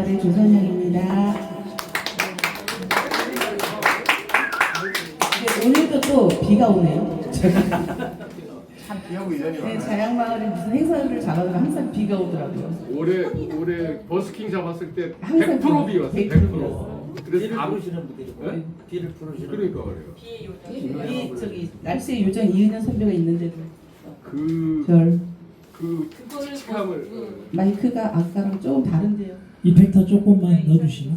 마을의 조선영입니다. 네, 오늘도 또 비가 오네요. 비하고 네, 많아요. 자양마을에 무슨 행사를 잡아도 항상 비가 오더라고요. 올해 올해 버스킹 잡았을 때 항상 100% 비 왔어요. 100%. 100%. 그래서 비를 다 부르시는 분들이 고 네? 비를 부르시는 그러니까 그래요. 이 저기 날씨의 요정 이은현 선배가 있는데도 그 별 그 칙칙함을 마이크가 아까랑 조금 다른데요. 이펙터 조금만 넣어주시나?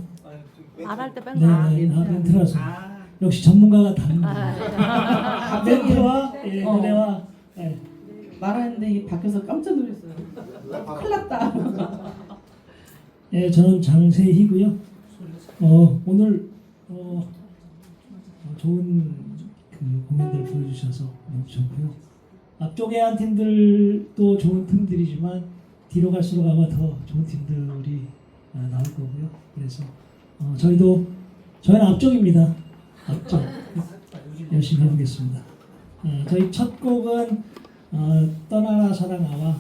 말할 때뺀 네, 거. 네, 아, 멘트라서 아, 역시 전문가가 다릅니다. 멘트와 예, 어. 노래와 예. 말하는데 이 밖에서 깜짝 놀랐어요. 큰일 났다. 예, 저는 장세희고요. 어, 오늘 어, 어, 좋은 그 공연들 보여주셔서 너무 좋고요. 앞쪽에 한 팀들도 좋은 팀들이지만 뒤로 갈수록 아마 더 좋은 팀들이 아, 나올 거고요. 그래서 어, 저희도 저희는 앞쪽입니다. 앞쪽 열심히 해보겠습니다. 어, 저희 첫 곡은 어, 떠나라 사랑아와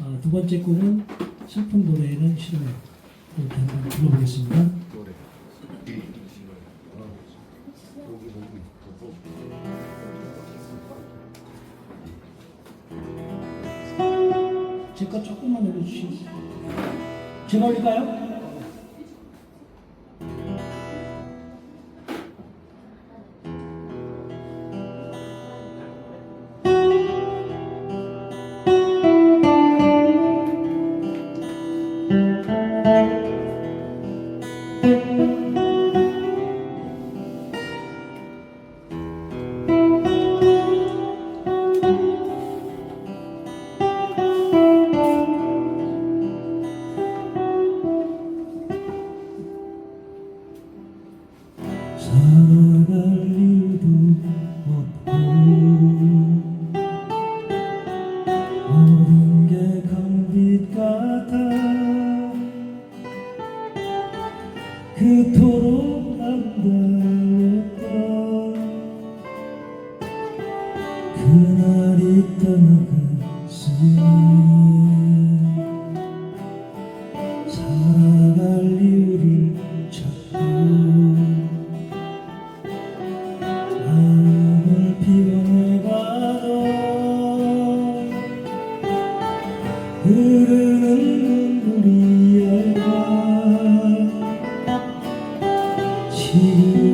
어, 두 번째 곡은 슬픈 노래는 싫어요. 이렇게 한번 불러보겠습니다. 노래. 제거 조금만 올려주시고 제가 올릴까요? 지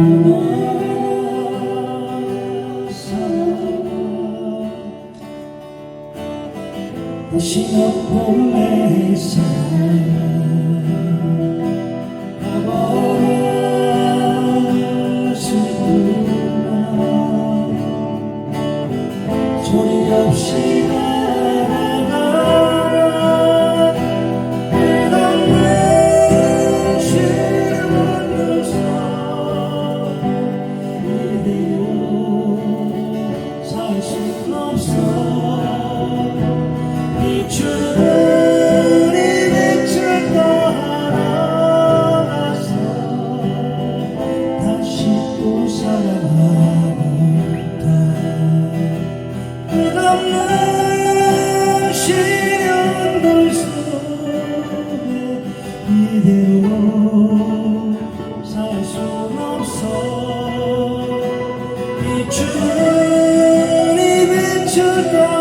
다시 이대로 살 수 없어. 이 주님의 주가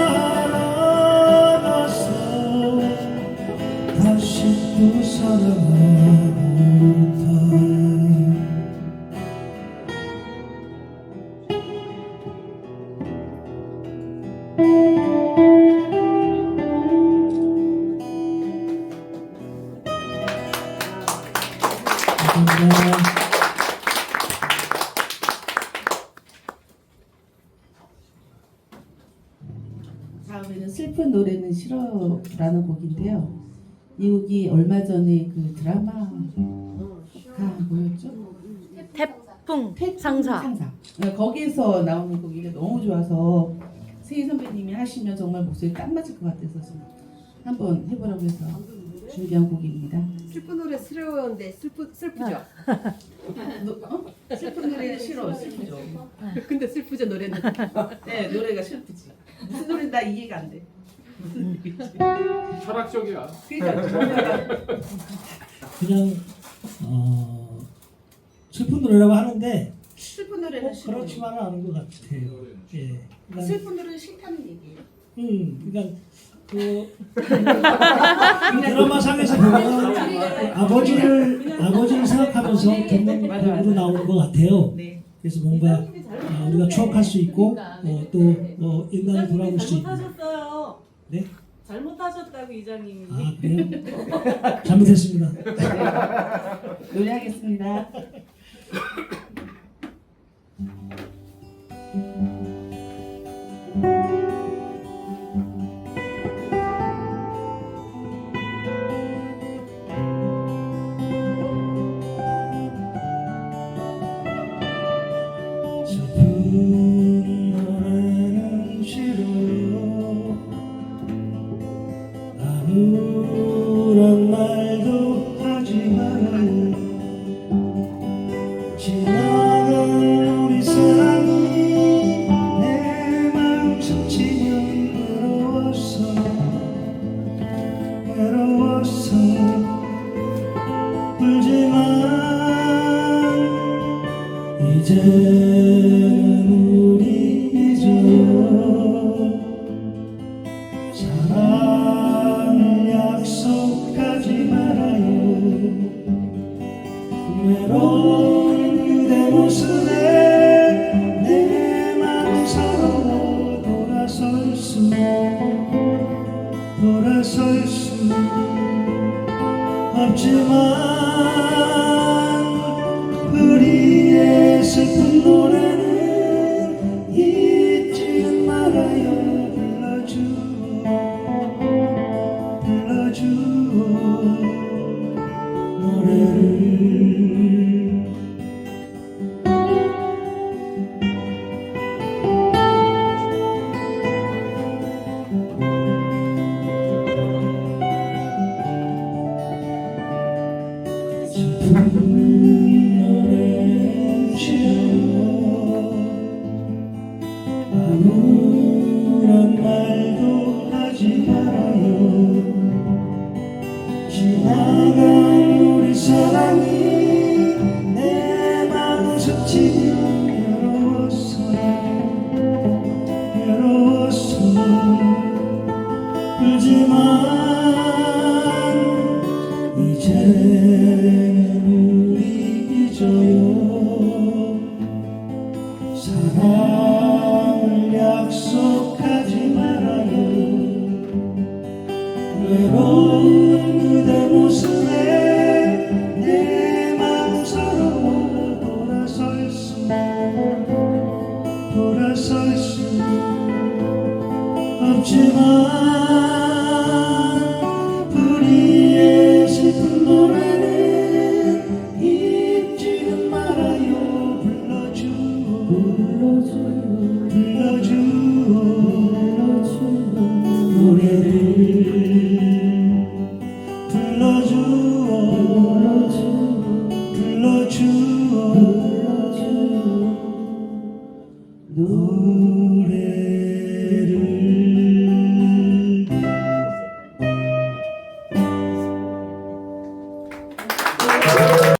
슬픈 노래는 싫어라는 곡인데요. 이 곡이 얼마 전에 그 드라마가 뭐였죠? 태풍 태풍 상사. 상사. 네, 거기에서 나오는 곡인데 너무 좋아서 세희 선배님이 하시면 정말 목소리 딱 맞을 것 같아서 좀 한번 해보라고 해서 준비한 곡입니다. 슬픈 노래 싫어하는데 슬프 슬프죠. 노- 어? 슬픈 노래는 싫어, 슬프죠. 근데 슬프죠 노래는. 네, 노래가 슬프지. 무슨 노래인지 나 이해가 안 돼. 철학적이야. 그러니까 노래가 그냥 어, 슬픈 노래라고 하는데 슬픈 노래는 꼭 싫어. 그렇지만은 않은 것 같아요. 예. 그러니까, 슬픈 노래는 싫다는 얘기예요. 음, 그러니까 그 드라마 상에서 보면 아버지를 아버지를 생각하면서 맞아. 곡으로 나오는 것 같아요. 네. 그래서 뭔가 아, 우리가 추억할 수 있고 어, 또 어, 옛날을 돌아볼 수 있고. 잘못하셨어요. 네? 잘못하셨다고 이장님이. 아 그래요? 잘못했습니다. 노래하겠습니다. 외로운 지나간 설수 없지만